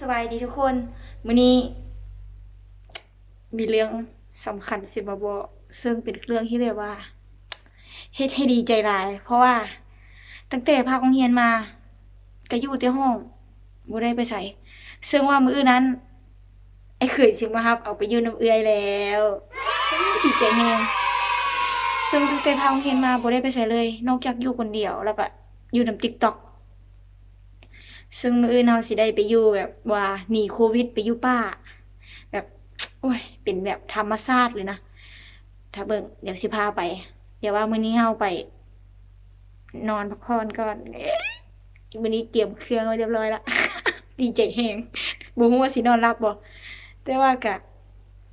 สบายดีทุกคนมื้อนี้ มีเรื่องสำคัญสิมาบอกซึ่งเป็นเรื่องที่แบบว่าเฮ็ดให้ดีใจหลาย เพราะว่า ตั้งแต่พาโรงเรียนมาก็อยู่แต่ห้องบ่ได้ไปไสซึ่งว่ามื้อนั้น ไอ้เขยสิมารับ เอาไปยู่น้ำเอื้อยแล้วดีใจแฮงซึ่งตั้งแต่พาโรงเรียนมาบ่ได้ไปไสเลย นอกจากอยู่คนเดียวแล้วก็อยู่นำ TikTok ซึ่งมื้ออื่นเฮาสิได้ไปอยู่แบบว่าหนีโควิดไปอยู่ป่า แบบโอ้ย เป็นแบบธรรมชาติเลยนะ ถ้าเบิ่งเดี๋ยวสิพาไป เดี๋ยวว่ามื้อนี้เฮาไป นอนพักผ่อนก่อนมื้อนี้เตรียมเครื่องไว้เรียบร้อยละดีใจแฮงบ่ฮู้ว่าสินอนหลับบ่แต่ว่าก็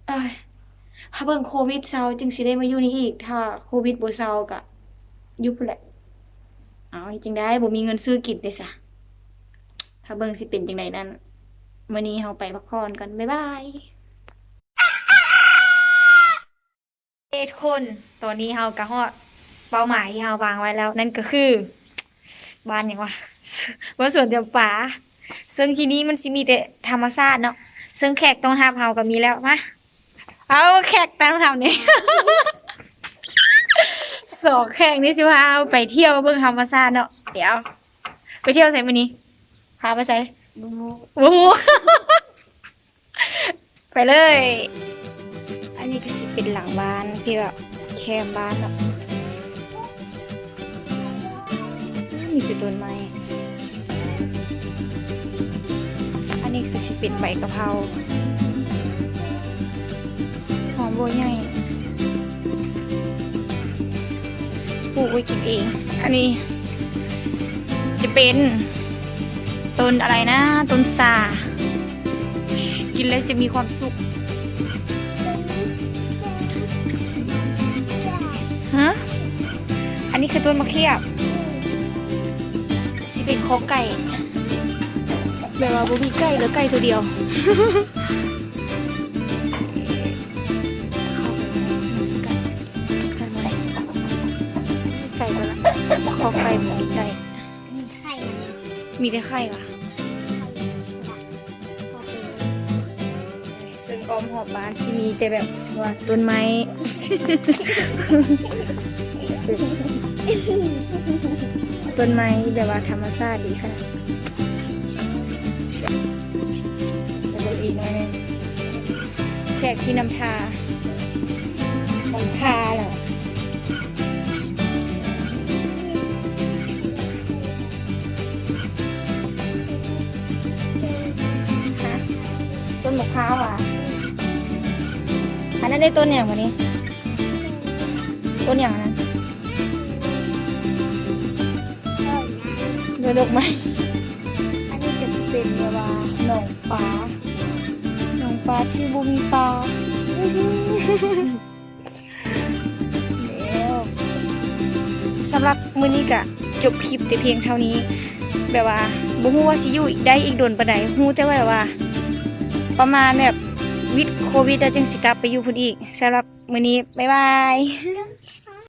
เอ้ยถ้าเบิ่งโควิดเซาจึงสิได้มาอยู่นี่อีก ถ้าโควิดบ่เซาก็อยู่พุ่นแหละเอาจริงได้บ่มีเงินซื้อกินเด้ซะ ถ้าเบิ่งสิเป็นจังไดนั้นมื้อนี้เฮาไปพักผ่อนกันบ๊ายบายเอ้ทุกคนตอนนี้เฮาก็ฮอดเป้าหมายที่เฮาวางไว้แล้ว นั่นก็คือ บ้านหยังวะบ้านสวนจำปาซึ่งที่นี้มันสิมีแต่ธรรมชาติเนาะซึ่งแขกต้องทับเฮาก็มีแล้วมาเอาแขกต้องทำนี่สองแขกนี่สิพาเอาไปเที่ยวเบิ่งธรรมชาติเนาะเดี๋ยว ไปเที่ยวไสมื้อนี้ พาไปใส่บูบูไปเลย อันนี้ก็สิเป็นหลังบ้านพี่แบบแคมบ้านเนาะมีคือต้นไม้ อันนี้คือสิเป็นใบกะเพราหอมโบวใหญ่ปลูกไว้กินเอง อันนี้จะเป็น ต้นอะไรนะ ต้นซา กินแล้วจะมีความสุข ฮะ อันนี้คือต้นมะเขือสิเป็นคอไก่แบบว่าบุมีไก่เหลือไก่ตัวเดียวไก่ตัวละคอไก่บุมีไก่มีไข่นะมีแต่ไข่ว่ะ ออมหอบบ้านที่มีแต่แบบว่าต้นไม้ ต้นไม้แบบว่าธรรมชาติดีขนาดแล้วก็อีกหน่อยหนึงแขกที่นำทาของทาเหรอฮะต้นมะพร้าวอะ อันนั้นได้ต้นอย่างวันนี้ ต้นอย่างนั้นเรือดอกไม้อันนี้จะเป็นเวลาหนองปลาหนองปลาที่บุมีปลาแล้วสำหรับมื้อนี้ก็จบคลิปแต่เพียงเท่านี้แบบว่าบ่ฮู้ว่าสิอยู่ได้อีกโดนปานใดฮู้แต่ว่าแบบว่าประมาณแบบ วิดโควิดแล้วจึงสิกลับไปอยู่พุ่นอีกสำหรับมื้อนี้บ๊ายบาย